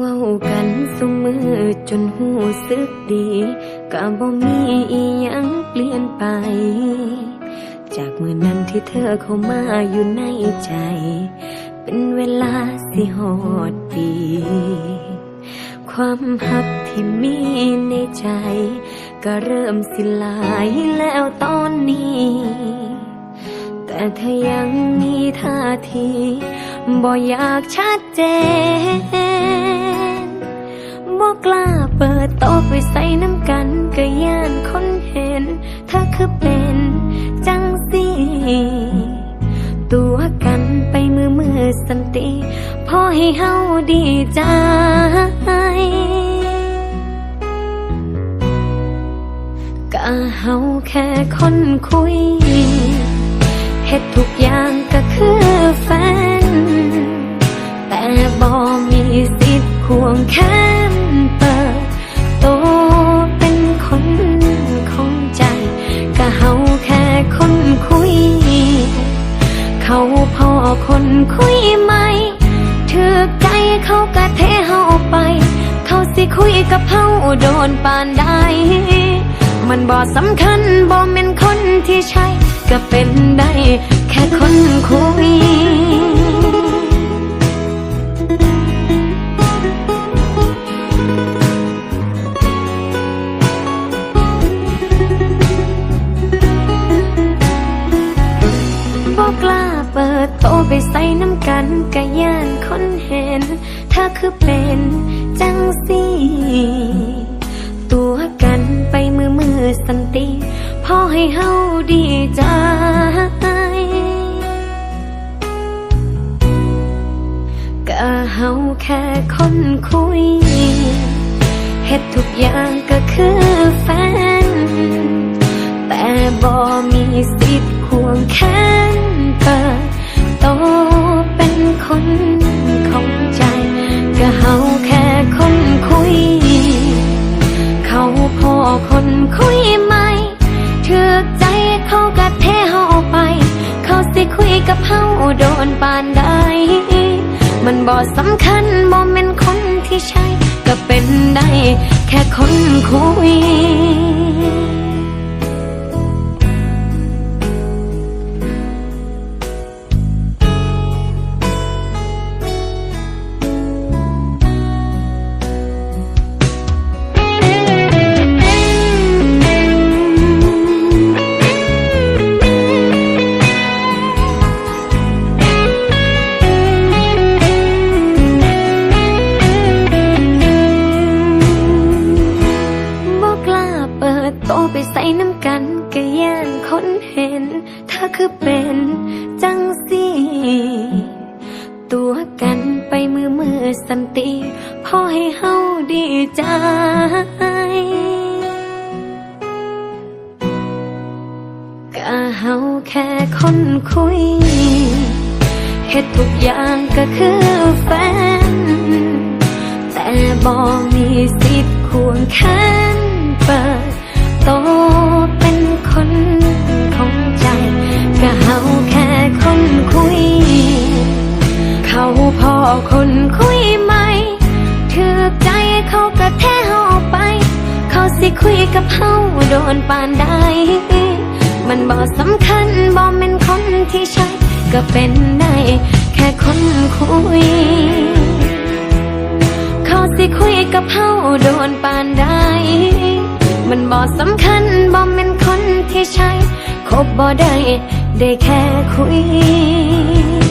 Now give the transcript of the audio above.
ว้ากันสุมือจนหูสึกดีก็บ่มีอีหยังเปลี่ยนไป จากเมื่อนั้นที่เธอเข้ามาอยู่ในใจ เป็นเวลาสิหอดปี ความหักที่มีในใจ ก็เริ่มสิลายแล้วตอนนี้ แต่เธอยังมีท่าที บ่อยากชัดเจนบ่กล้าเปิดโตะไปใส่น้ำกันก็ย่านคนเห็น เธอคือเป็นจังสีตัวกันไปมือมือสันติพอให้เฮาดีใจก็เฮาแค่คนคุยเฮ็ดทุก ไหมถือใจเขากะเทเฮาไป เขาสิคุยกับเฮาโดนปานใดมันบ่สำคัญบ่แม่นคนที่ใช่ก็เป็นได้แค่คนคุยบอกล้า เปิดโตไปใส่น้ำกันกะย่านคนเห็น ถ้าคือเป็นจังสีตัวกันไปมือมือสันติพอให้เฮาดีใจก็เฮาแค่คนคุยเฮ็ดทุกอย่างก็คือแฟน แต่บ่มีสิทธิ์ควงแขาโดนปานใด มันบ่สำคัญบ่เป็นคนที่ใช่ ก็เป็นได้แค่คนคุย ก็ย่านคนเห็น เธอคือเป็นจังสีตัวกันไปมือมือสันติพอให้เฮาดีใจก็เฮาแค่คนคุยเฮ็ดทุกอย่างก็คือแฟน แต่บ่มีสิทธิ์ควงแขนเปิ พอคนคุยไหมถือใจเขากะแท้เฮาไป เขาสิคุยกับเฮาโดนปานใดมันบ่สำคัญบ่แม่นคนที่ใช่ก็เป็นได้แค่คนคุย เขาสิคุยกับเฮาโดนปานใดมันบ่สำคัญบ่แม่นคนที่ใช่คบบ่ได้ได้แค่คุย